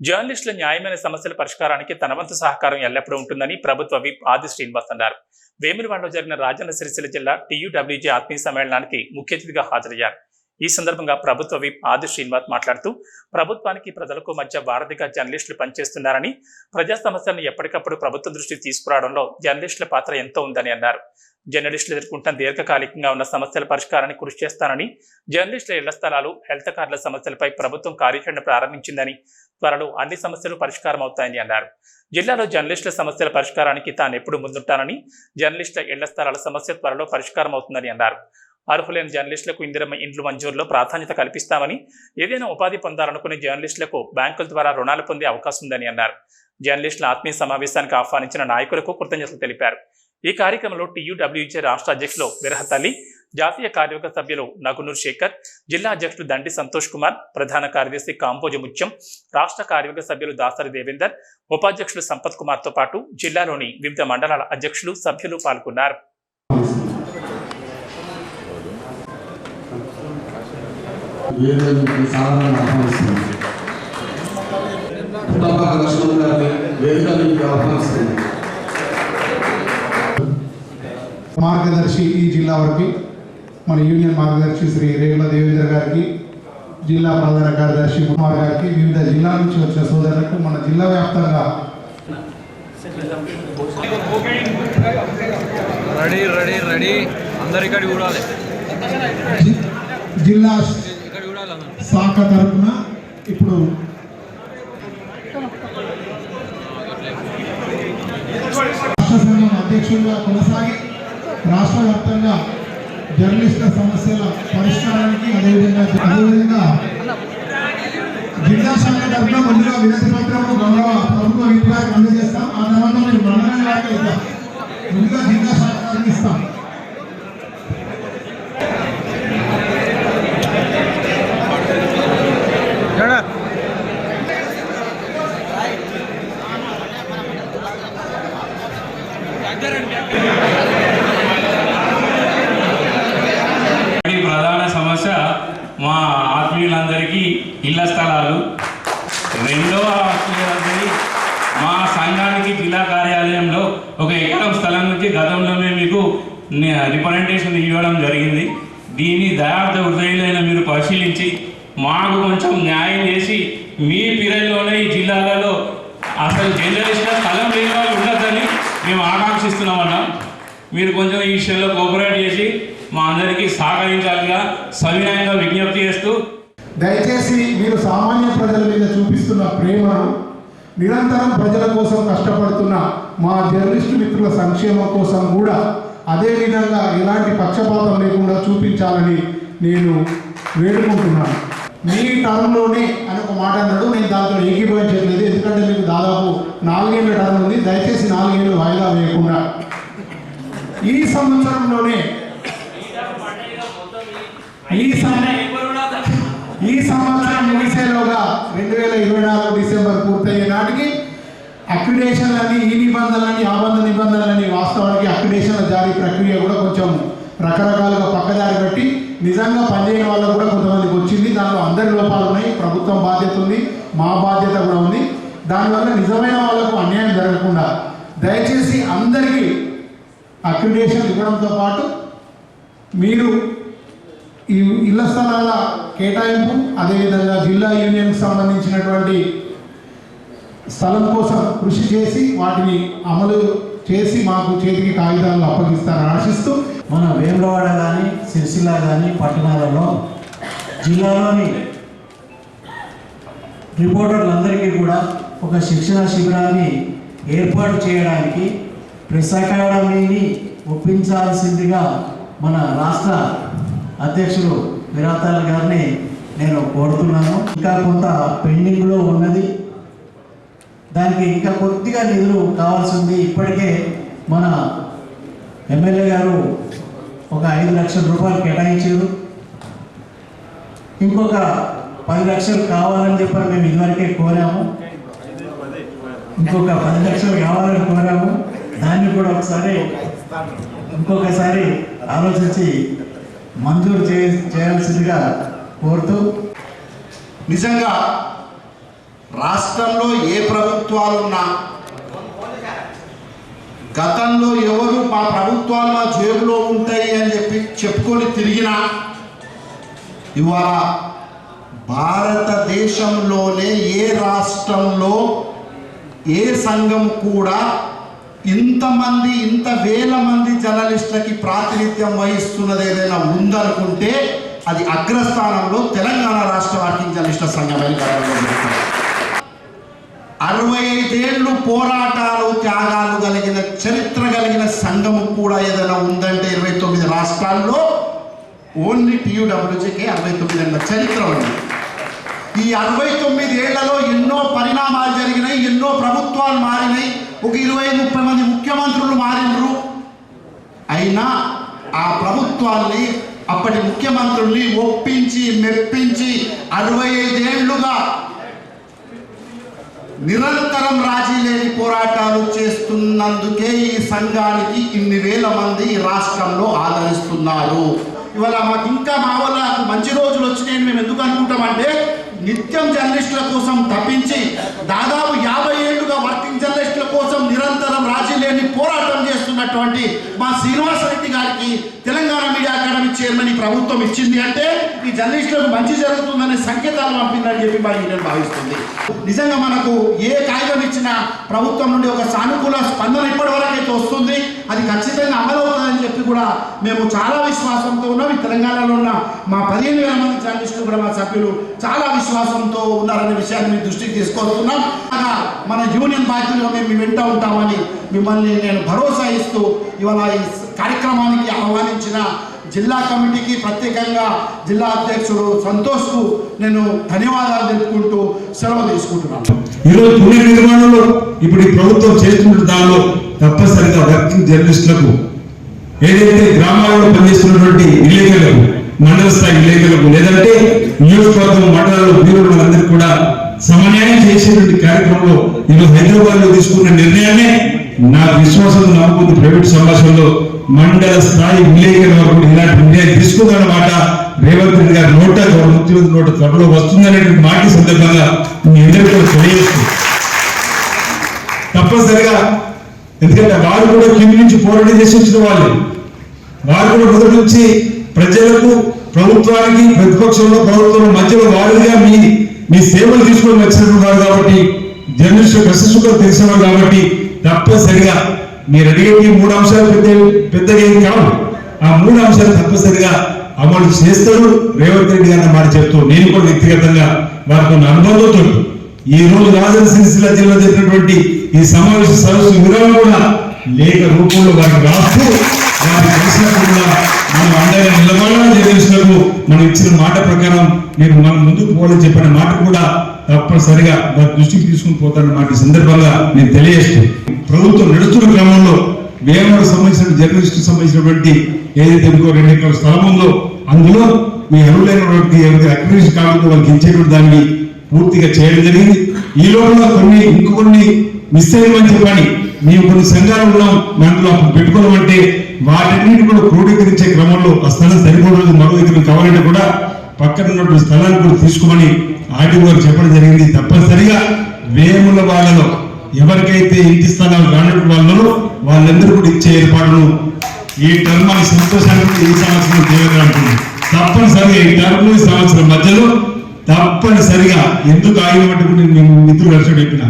జర్నలిస్టుల న్యాయమైన సమస్యల పరిష్కారానికి తన వంతు సహకారం ఎల్లప్పుడూ ఉంటుందని ప్రభుత్వ విప్ ఆది శ్రీనివాస్ అన్నారు. వేములవాడలో జరిగిన రాజన్న సిరిసిల్ల జిల్లా టీయూడబ్ల్యూజీ ఆత్మీయ సమ్మేళనానికి ముఖ్య అతిథిగా హాజరయ్యారు. ఈ సందర్భంగా ప్రభుత్వ విప్ ఆది శ్రీనివాస్ మాట్లాడుతూ ప్రభుత్వానికి ప్రజలకు మధ్య వారధిగా జర్నలిస్టులు పనిచేస్తున్నారని ప్రజా సమస్యలను ఎప్పటికప్పుడు ప్రభుత్వ దృష్టికి తీసుకురావడంలో జర్నలిస్టుల పాత్ర ఎంతో ఉందని అన్నారు. జర్నలిస్టులు ఎదుర్కొంటున్న దీర్ఘకాలికంగా ఉన్న సమస్యల పరిష్కారానికి కృషి చేస్తానని జర్నలిస్టుల ఇళ్ళ స్థలాలు హెల్త్ కార్డుల సమస్యలపై ప్రభుత్వం కార్యాచరణ ప్రారంభించిందని త్వరలో అన్ని సమస్యలు పరిష్కారం అవుతాయని అన్నారు. జిల్లాలో జర్నలిస్టుల సమస్యల పరిష్కారానికి తాను ఎప్పుడు ముందుంటానని జర్నలిస్టుల ఇళ్ళ స్థలాల సమస్య త్వరలో పరిష్కారం అవుతుందని అన్నారు. అర్హులైన జర్నలిస్టులకు ఇందిరమ్మ ఇండ్లు మంజూరులో ప్రాధాన్యత కల్పిస్తామని ఏదైనా ఉపాధి పొందాలనుకునే జర్నలిస్టులకు బ్యాంకుల ద్వారా రుణాలు పొందే అవకాశం ఉందని అన్నారు. జర్నలిస్టుల ఆత్మీయ సమావేశానికి ఆహ్వానించిన నాయకులకు కృతజ్ఞతలు తెలిపారు. ఈ కార్యక్రమంలో టీయూడబ్ల్యూజే రాష్ట్ర అధ్యక్షులు విరహతల్లి జాతీయ కార్యవర్గ సభ్యులు నగునూర్ శేఖర్ జిల్లా అధ్యక్షుడు దండి సంతోష్ కుమార్ ప్రధాన కార్యదర్శి కాంపోజ ముత్యం రాష్ట్ర కార్యవర్గ సభ్యులు దాసరి దేవేందర్ ఉపాధ్యక్షులు సంపత్ కుమార్తో పాటు జిల్లాలోని వివిధ మండలాల అధ్యక్షులు సభ్యులు పాల్గొన్నారు. మార్గదర్శి ఈ జిల్లా వరకు మన యూనియన్ మార్గదర్శి శ్రీ రేగుల దేవేంద్ర గారికి జిల్లా ప్రధాన కార్యదర్శి కుమార్ గారికి వివిధ జిల్లాల నుంచి వచ్చిన సోదరులకు మన జిల్లా వ్యాప్తంగా రెడీ రెడీ రెడీ. జిల్లా శాఖ తరఫున ఇప్పుడు రాష్ట్ర సంఘం అధ్యక్షులుగా కొనసాగి రాష్ట్ర వ్యాప్తంగా జర్నలిస్టుల సమస్యల పరిష్కారానికి అదేవిధంగా అదేవిధంగా జిల్లా శాఖ తరఫున ముందుగా వినతి పత్రము గౌరవ ప్రభుత్వ విభాగానికి అందజేస్తాం. ఆ తర్వాత మీరు మండలం వారికి ఇద్దాం ముందుగా జిల్లా శాఖ వారికి ఇస్తాం ఈ ప్రధాన సమస్య మా ఆత్మీయులందరికీ ఇళ్ళ స్థలాలు. రెండవ మా సంఘానికి జిల్లా కార్యాలయంలో ఒక ఎకరం స్థలం నుంచి గతంలోనే మీకు రిప్రజెంటేషన్ ఇవ్వడం జరిగింది. దీన్ని దయార్థ హృదయులైన మీరు పరిశీలించి మాకు కొంచెం న్యాయం చేసి మీ పీరియడ్లోనే ఈ జిల్లాలలో అసలు జర్నలిస్ట్ల స్థలం లేని వాళ్ళు ఉండదని మేము ఆకాంక్షిస్తున్నామన్నా మీరు కొంచెం ఈ విషయంలో కోఆపరేట్ చేసి మా అందరికీ సహకరించాలిగా. సవినయంగా విజ్ఞప్తి చేస్తూ దయచేసి మీరు సామాన్య ప్రజల మీద చూపిస్తున్న ప్రేమను నిరంతరం ప్రజల కోసం కష్టపడుతున్న మా జర్నలిస్టు మిత్రుల సంక్షేమం కోసం కూడా అదే విధంగా ఎలాంటి పక్షపాతం లేకుండా చూపించాలని నేను వేడుకుంటున్నాను. మీ టర్మ్లోనే అని ఒక మాట అన్నాడు. నేను దాంతో ఏకీభవించట్లేదు ఎందుకంటే మీకు దాదాపు నాలుగేళ్ళ టర్మ్ ఉంది. దయచేసి నాలుగేళ్ళు వాయిదా వేయకుండా. ఈ సంవత్సరంలోనే ఈ సంవత్సరం ఈ సంవత్సరం ముగిసేలోగా రెండు వేల డిసెంబర్ పూర్తయ్యే నాటికి అక్రిడేషన్లని ఈ నిబంధనలని ఆబంధ నిబంధనలని వాస్తవానికి అక్రిడేషన్ల జారీ ప్రక్రియ కూడా కొంచెం రకరకాలుగా పక్కదారి పెట్టి నిజంగా పనిచేయని వాళ్ళకు కూడా కొంతమందికి వచ్చింది. దాంట్లో అందరి లోపాలు ఉన్నాయి. ప్రభుత్వం బాధ్యత ఉంది. మా బాధ్యత కూడా ఉంది. దానివల్ల నిజమైన వాళ్ళకు అన్యాయం జరగకుండా దయచేసి అందరికీ అక్రిడేషన్ ఇవ్వడంతో పాటు మీరు ఈ ఇళ్ళ స్థలాల కేటాయింపు అదేవిధంగా జిల్లా యూనియన్కి సంబంధించినటువంటి స్థలం కోసం కృషి చేసి వాటిని అమలు చేసి మాకు చేతికి కాగితాలను అప్పగిస్తారని ఆశిస్తూ మన వేములవాడ కానీ సిరిసిల్ల కానీ పట్టణాలలో జిల్లాలోని రిపోర్టర్లందరికీ కూడా ఒక శిక్షణ శిబిరాన్ని ఏర్పాటు చేయడానికి ప్రెస్ అకాడమీని ఒప్పించాల్సిందిగా మన రాష్ట్ర అధ్యక్షులు విరాతాల్ గారిని నేను కోరుతున్నాను. ఇంకా కొంత పెండింగ్లో ఉన్నది. దానికి ఇంకా కొద్దిగా నిధులు కావాల్సింది ఇప్పటికే మన ఎమ్మెల్యే గారు ఒక ఐదు లక్షల రూపాయలు కేటాయించారు. ఇంకొక పది లక్షలు కావాలని చెప్పని మేము ఇదివరకే కోరాము. ఇంకొక పది లక్షలు కావాలని కోరాము. దాన్ని కూడా ఒకసారి ఇంకొకసారి ఆలోచించి మంజూరు చే చేయాల్సిందిగా కోరుతూ నిజంగా రాష్ట్రంలో ఏ ప్రభుత్వాలున్నా గతంలో ఎవరు మా ప్రభుత్వాలు మా జేబులో ఉంటాయి అని చెప్పి చెప్పుకొని తిరిగినా ఇవాళ భారతదేశంలోనే ఏ రాష్ట్రంలో ఏ సంఘం కూడా ఇంతమంది ఇంత వేల మంది జర్నలిస్టులకి ప్రాతినిధ్యం వహిస్తున్నది ఏదైనా ఉందనుకుంటే అది అగ్రస్థానంలో తెలంగాణ రాష్ట్ర వర్కింగ్ జర్నలిస్టుల సంఘం అని అరవై ఐదేళ్ళు పోరాటాలు త్యాగాలు కలిగిన చరిత్ర కలిగిన సంఘం కూడా ఏదైనా ఉందంటే ఇరవై తొమ్మిది రాష్ట్రాల్లో ఓన్లీ టీయూడబ్ల్యూజీకే అరవై తొమ్మిది ఏళ్ళ చరిత్ర ఉంది. ఈ అరవై తొమ్మిది ఏళ్ళలో ఎన్నో పరిణామాలు జరిగినాయి ఎన్నో ప్రభుత్వాలు మారినాయి ఒక ఇరవై ముప్పై మంది ముఖ్యమంత్రులు మారినరు. అయినా ఆ ప్రభుత్వాన్ని అప్పటి ముఖ్యమంత్రుల్ని ఒప్పించి మెప్పించి అరవై ఐదేళ్ళుగా నిరంతరం రాజీ లేని పోరాటాలు చేస్తున్నందుకే ఈ సంఘానికి ఇన్ని వేల మంది రాష్ట్రంలో ఆదరిస్తున్నారు. ఇవాళ మాకు ఇంకా మా వల్ల మంచి రోజులు వచ్చినాయని మేము ఎందుకు అనుకుంటామంటే నిత్యం జర్నలిస్టుల కోసం తప్పించి దాదాపు యాభై ఏళ్ళుగా వర్కింగ్ జర్నలిస్టుల కోసం నిరంతరం రాజీ లేని ఉన్నటువంటి మా శ్రీనివాస రెడ్డి గారికి తెలంగాణ మీడియా అకాడమీ చైర్మన్ ఈ ప్రభుత్వం ఇచ్చింది అంటే ఈ జర్నలిస్టులకు మంచి జరుగుతుందనే సంకేతాలు పంపిందని చెప్పి మా యూనియన్ భావిస్తుంది. నిజంగా మనకు ఏ కాయ చేసిన ప్రభుత్వం నుండి ఒక సానుకూల స్పందన ఇప్పటి వస్తుంది. అది ఖచ్చితంగా అమలవుతుందని చెప్పి కూడా మేము చాలా విశ్వాసంతో ఉన్నాం. ఈ తెలంగాణలో ఉన్న మా పదిహేను వేల మంది జర్నలిస్టులు కూడా మా సభ్యులు చాలా విశ్వాసంతో ఉన్నారనే విషయాన్ని మీ దృష్టికి తీసుకొస్తున్నాం. మన యూనియన్ బాధ్యులుగా మేము వెంట ఉంటామని మిమ్మల్ని నేను భరోసా ఇస్తూ ఇవాళ ఈ కార్యక్రమానికి ఆహ్వానించిన జిల్లా కమిటీకి ప్రత్యేకంగా జిల్లా అధ్యక్షుడు సంతోష్కు నేను ధన్యవాదాలు తెలుపుకుంటూ సెలవు తీసుకుంటున్నాను. ఈరోజు పుణ్య నిర్మాణంలో ఇప్పుడు ఈ ప్రభుత్వం చేస్తున్న దానిలో తప్పనిసరిగా వర్కింగ్ జర్నలిస్టులకు ఏదైతే గ్రామాలలో పనిచేస్తున్నటువంటి విలేకరులకు మండల స్థాయి విలేకరులకు లేదంటే నియోజకవర్గం మండలాల్లో వీరులందరికీ కూడా సమన్యాయం చేసేటువంటి కార్యక్రమంలో ఈరోజు హైదరాబాద్లో తీసుకున్న నిర్ణయాన్ని నా విశ్వాసం నమ్ముకుంది ప్రైవేట్ సంభాషణలో మండల స్థాయి విలేకరుల వరకు ఇలాంటి నిర్ణయం తీసుకుందన్నమాట రేవంత్ రెడ్డి గారి నోట ముఖ్యమంత్రి నోట త్వరలో వస్తుందనేటువంటి మాట సందర్భంగా మీ అందరికీ కూడా తెలియజేస్తుంది తప్పనిసరిగా ఎందుకంటే వారు కూడా కింది నుంచి పోరాటం చేసి వచ్చిన వాళ్ళు. వారు కూడా మొదటి నుంచి ప్రజలకు ప్రభుత్వానికి ప్రతిపక్షంలో ప్రభుత్వంలో మధ్యలో వారుగా మీ మీ సేవలు తీసుకొని వచ్చినటువంటి వారు కాబట్టి జర్నలిస్టు కష్టసుఖాలు తెలిసినవారు కాబట్టి తప్పనిసరిగా మీరు అడిగే మూడు అంశాలు పెద్ద పెద్దగా ఏం కావు. ఆ మూడు అంశాలు తప్పనిసరిగా అమలు చేస్తాడు రేవంత్ రెడ్డి గారు మాట చెప్తూ నేను కూడా వ్యక్తిగతంగా వారికి ఉన్న అనుబంధంతో ఈ రోజు రాజన్న సిరిసిల్ల జిల్లా జరిగినటువంటి ఈ సమావేశ సదస్సు వివరాలు కూడా లేఖ రూపంలో వారికి రాస్తూ వారికి తెలిసినప్పుడు కూడా మనం అండగా నిలబడాలని చెప్పేసినప్పుడు మనం ఇచ్చిన మాట ప్రకారం నేను మనం ముందుకు పోవాలని చెప్పిన మాట కూడా తప్పనిసరిగా దాని దృష్టికి తీసుకుని పోతారన్న మాట ఈ సందర్భంగా నేను తెలియజేస్తూ ప్రభుత్వం నడుస్తున్న క్రమంలో వేమకు సంబంధించిన జర్నలిస్టు సంబంధించినటువంటి ఏదైతే ఇంకో రెండు ఎకరాల స్థలం ఉందో అందులో మీ అరువులైనటువంటి ఎవరికి అక్రిడేషన్ కాకుండా వాళ్ళకి ఇచ్చేటువంటి దాన్ని పూర్తిగా చేయడం జరిగింది. ఈ లోపల కొన్ని ఇంకొన్ని మిస్ అయ్యమని చెప్పని మేము కొన్ని సంఘాలు ఉన్నాం దాంట్లో పెట్టుకోవడం అంటే వాటన్నిటి కూడా క్రోడీకరించే క్రమంలో ఆ స్థలం సరిపోవడం మరో దగ్గర కావాలంటే కూడా పక్కన ఉన్నటువంటి స్థలాన్ని కూడా తీసుకోమని ఆర్టీ గారు చెప్పడం జరిగింది. తప్పనిసరిగా వేముల వాళ్ళలో ఎవరికైతే ఇంటి స్థలాలు కానటువంటి వాళ్ళలో వాళ్ళందరూ కూడా ఇచ్చే ఏర్పాటును ఈ టర్మ్ అని సంతోషానికి ఈ సంవత్సరం చేయగలంటుంది తప్పనిసరిగా ఈ టర్మ్ ఈ సంవత్సరం మధ్యలో తప్పనిసరిగా ఎందుకు ఆగినట్టు నేను మిత్రులు కలిసి చెప్పిన?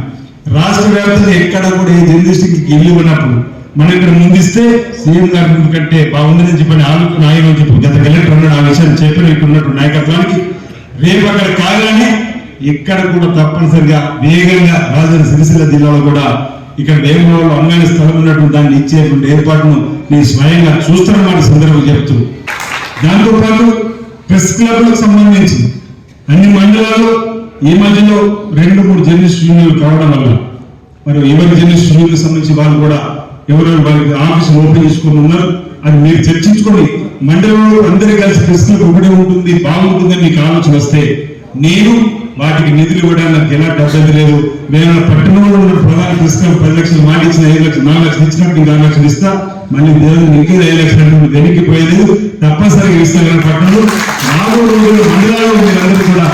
రాష్ట్ర వ్యాప్తంగా ఎక్కడ కూడా ఏ జర్నలిస్ట్కి ఇల్లు ఉన్నప్పుడు మనం ఇక్కడ ముందిస్తే సీఎం గారి కంటే బాగుందని చెప్పని ఆలోచన ఆయన చెప్పి గత కలెక్టర్ అన్నాడు. ఆ విషయం చెప్పిన ఇక్కడ ఉన్నట్టు నాయకత్వానికి రేపు అక్కడ కాగానే ఇక్కడ కూడా తప్పనిసరిగా వేగంగా రాజధాని సిరిసిల్ల జిల్లాలో కూడా ఇక్కడ వేమలో అమ్మాయిన స్థలం ఉన్నటువంటి దాన్ని ఇచ్చేటువంటి ఏర్పాటును నేను స్వయంగా చూస్తున్నమాట సందర్భం చెప్తూ దాంతోపాటు ప్రెస్ క్లబ్లకు సంబంధించి అన్ని మండలాల్లో ఈ మధ్యలో రెండు మూడు జర్నలిస్ట్ యూనియన్లు కావడం వల్ల మరి ఎవరి జర్నలిస్ట్ యూనియన్కి సంబంధించి వాళ్ళు కూడా ఎవరెవరు వారికి ఆఫీస్ ఓపెన్ చేసుకుని ఉన్నారు. అది మీరు చర్చించుకొని మండలంలో అందరూ కలిసి ప్రశ్నలకు ఒకటి ఉంటుంది బాగుంటుందని మీకు ఆలోచన వస్తే నేను వాటికి నిధులు ఇవ్వడానికి నాకు ఎలాంటి అభ్యర్థి లేదు. నేను పట్టణంలో ఉన్న ప్రధాన ప్రశ్నలు పది లక్షలు మాట ఐదు లక్షలు నాలుగు లక్షలు ఇచ్చినట్టు నీకు ఆరు లక్షలు ఇస్తా. మళ్ళీ దేవుడు నీకే ఐదు లక్షలు అంటే వెనక్కి పోయేది? తప్పనిసరిగా ఇస్తాను కానీ పట్టణంలో. నాలుగు రోజులు మండలాల్లో మీరందరూ కూడా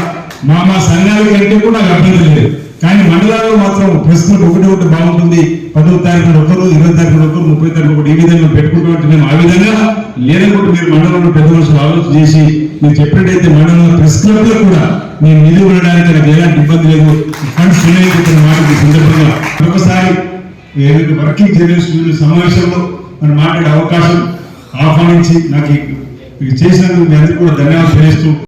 మా మా సంఘాలకి అంటే కూడా నాకు అభ్యంతరం లేదు. కానీ మండలాల్లో మాత్రం ప్రశ్నలు ఒకటి ఒకటి బాగుంటుంది. పదో తారీఖున ఒకరు ఇరవై తారీఖున ఒకరు ముప్పై తారీఖు ఒకటి ఈ విధంగా పెట్టుకుంటూ మేము ఆ విధంగా లేదనుకుంటే మీరు మండలంలో పెద్ద మనుషులు ఆలోచన చేసి మీరు చెప్పినట్టయితే మండలంలో ప్రెస్ క్లబ్లో కూడా నేను నిధులు ఉండడానికి నాకు ఎలాంటి ఇబ్బంది లేదు. ఫండ్స్ ఉన్నాయని మాట ఈ సందర్భంగా ఒకసారి ఏదైతే వర్కింగ్ జర్నలిస్ట్ సమావేశంలో మనం మాట్లాడే అవకాశం ఆహ్వానించి నాకు చేసినందుకు మీ అందరికీ కూడా ధన్యవాదాలు తెలియజేస్తూ